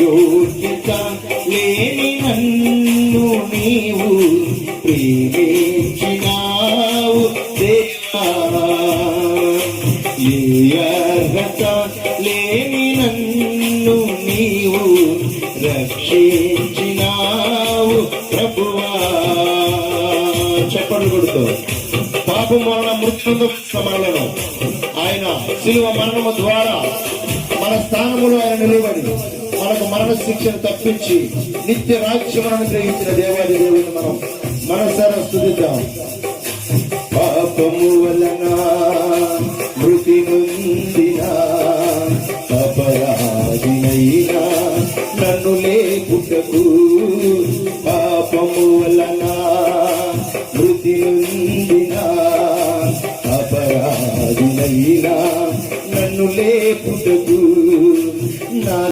యోగ్యత లేని నన్ను నీవు ప్రేమించినావు దేవా. ఏ అర్హత లేని నన్ను నీవు రక్షించినావు ప్రభువా. పాపం వలన మృత్యుతో మనలను ఆయన శిలువ మరణము ద్వారా మన స్థానంలో ఆయన నిలబడి మనకు మరణ శిక్షను తప్పించి నిత్య రాజ్యం అనుగ్రహించిన దేవాది దేవుని మనం మనసారా స్థుతిద్దాం. పాపము వలన మృతి నొందిన అపరాధినైనా నన్ను లేకుటకు పాపము వలన మృతి నొందిన అపరాధినైనా నన్ను లేపుటకు నా